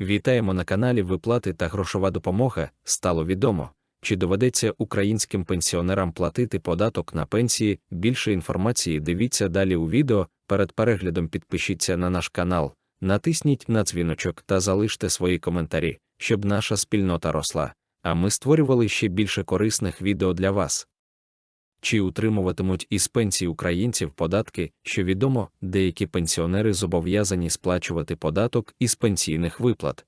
Вітаємо на каналі Виплати та грошова допомога. Стало відомо, чи доведеться українським пенсіонерам платити податок на пенсії. Більше інформації дивіться далі у відео. Перед переглядом підпишіться на наш канал, натисніть на дзвіночок та залиште свої коментарі, щоб наша спільнота росла, а ми створювали ще більше корисних відео для вас. Чи утримуватимуть із пенсій українців податки, що відомо, деякі пенсіонери зобов'язані сплачувати податок із пенсійних виплат.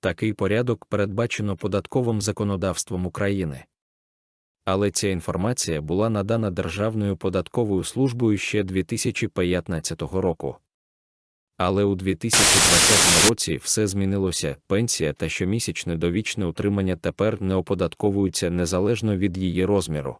Такий порядок передбачено податковим законодавством України. Але ця інформація була надана Державною податковою службою ще 2015 року. Але у 2020 році все змінилося, пенсія та щомісячне довічне утримання тепер не оподатковуються незалежно від її розміру.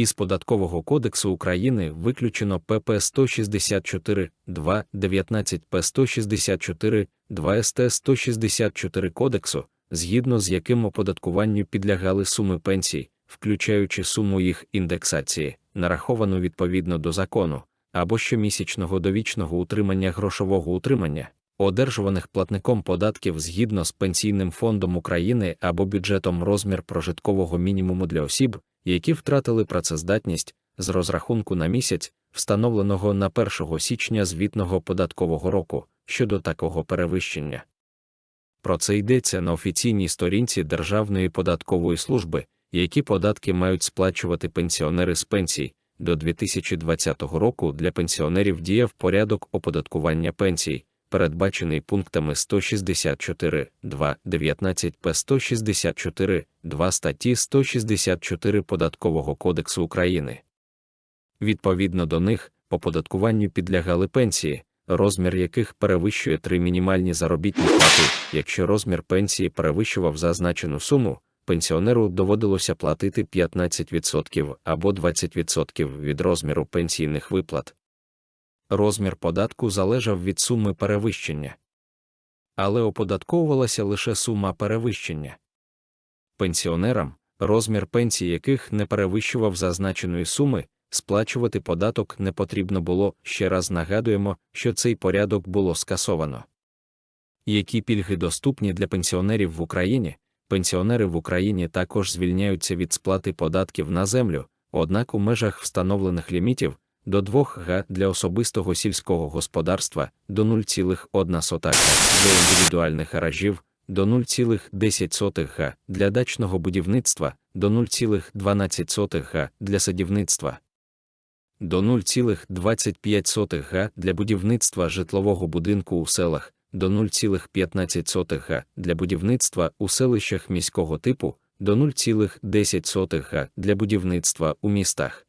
Із Податкового кодексу України виключено ПП 164, 2, 19 П 164, 2 СТ 164 кодексу, згідно з яким оподаткуванню підлягали суми пенсій, включаючи суму їх індексації, нараховану відповідно до закону, або щомісячного довічного утримання грошового утримання, одержуваних платником податків згідно з Пенсійним фондом України або бюджетом розмір прожиткового мінімуму для осіб, які втратили працездатність з розрахунку на місяць, встановленого на 1 січня звітного податкового року щодо такого перевищення. Про це йдеться на офіційній сторінці Державної податкової служби, які податки мають сплачувати пенсіонери з пенсій. До 2020 року для пенсіонерів діяв порядок оподаткування пенсій, передбачений пунктами 164, 2, 19 П 164, 2 статті 164 Податкового кодексу України. Відповідно до них, оподаткуванню підлягали пенсії, розмір яких перевищує три мінімальні заробітні плати. Якщо розмір пенсії перевищував зазначену суму, пенсіонеру доводилося платити 15% або 20% від розміру пенсійних виплат. Розмір податку залежав від суми перевищення. Але оподатковувалася лише сума перевищення. Пенсіонерам, розмір пенсії яких не перевищував зазначеної суми, сплачувати податок не потрібно було. Ще раз нагадуємо, що цей порядок було скасовано. Які пільги доступні для пенсіонерів в Україні? Пенсіонери в Україні також звільняються від сплати податків на землю, однак у межах встановлених лімітів до 2 га для особистого сільського господарства до 0,1 для індивідуальних гаражів до 0,10 га, для дачного будівництва до 0,12 га для садівництва, до 0,25 га для будівництва житлового будинку у селах, до 0,15 га для будівництва у селищах міського типу, до 0,10 га для будівництва у містах.